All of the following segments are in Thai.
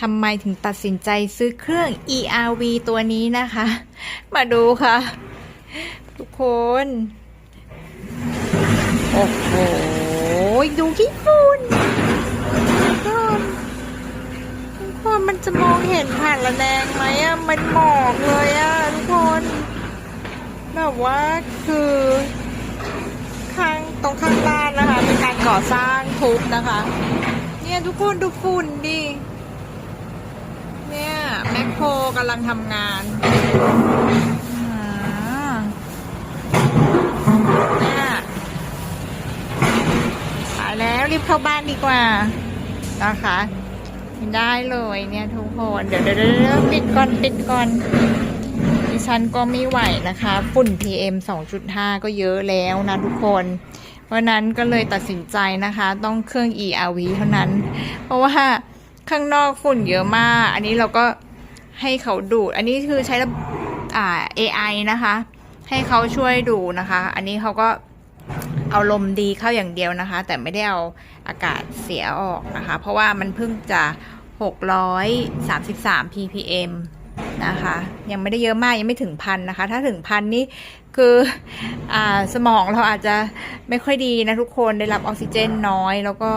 ทำไมถึงตัดสินใจซื้อเครื่อง ERV ตัวนี้นะคะ มาดูค่ะ ทุกคน โอ้โห ดูขี้ฝุ่นทุกคนมันจะมองเห็นผ่านระแนงไหมอะมันหมอกเลยอะทุกคนแบบว่าคือข้างตรงข้างบ้านนะคะ เป็นการก่อสร้างทุบนะคะ เนี่ยทุกคนดูฝุ่นดิ คโคกำลังทำงานอ่าถ่ายแล้วรีบเข้าบ้านดีกว่า นะคะได้เลยเนี่ยทุกคนเดี๋ยวเดี๋ยวเดี๋ยวปิดก่อนปิดก่อนดิฉันก็ไม่ไหวนะคะ ฝุ่น PM 2.5 ก็เยอะแล้วนะทุกคนเพราะฉะนั้นก็เลยตัดสินใจนะคะ ต้องเครื่อง ERV เท่านั้น เพราะว่าข้างนอกฝุ่นเยอะมาก อันนี้เราก็ ให้เขาดูด อันนี้คือใช้ระบบอ่า AI นะคะ ให้เขาช่วยดูนะคะ อันนี้เขาก็เอาลมดีเข้าอย่างเดียวนะคะ แต่ไม่ได้เอาอากาศเสียออกนะคะ เพราะว่ามันเพิ่งจะ 633 ppm นะคะ ยังไม่ได้เยอะมากยังไม่ถึงพันนะคะ ถ้าถึงพันนี่คืออสมองเราอาจจะไม่ค่อยดีนะทุกคนได้รับออกซิเจนน้อย แล้วก็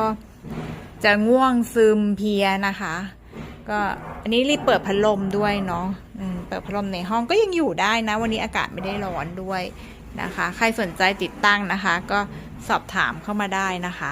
จะง่วงซึมเพียนะคะ ก็อันนี้รีบเปิดพัดลมด้วยเนาะเปิดพัดลมในห้องก็ยังอยู่ได้นะ วันนี้อากาศไม่ได้ร้อนด้วยนะคะ ใครสนใจติดตั้งนะคะ ก็สอบถามเข้ามาได้นะคะ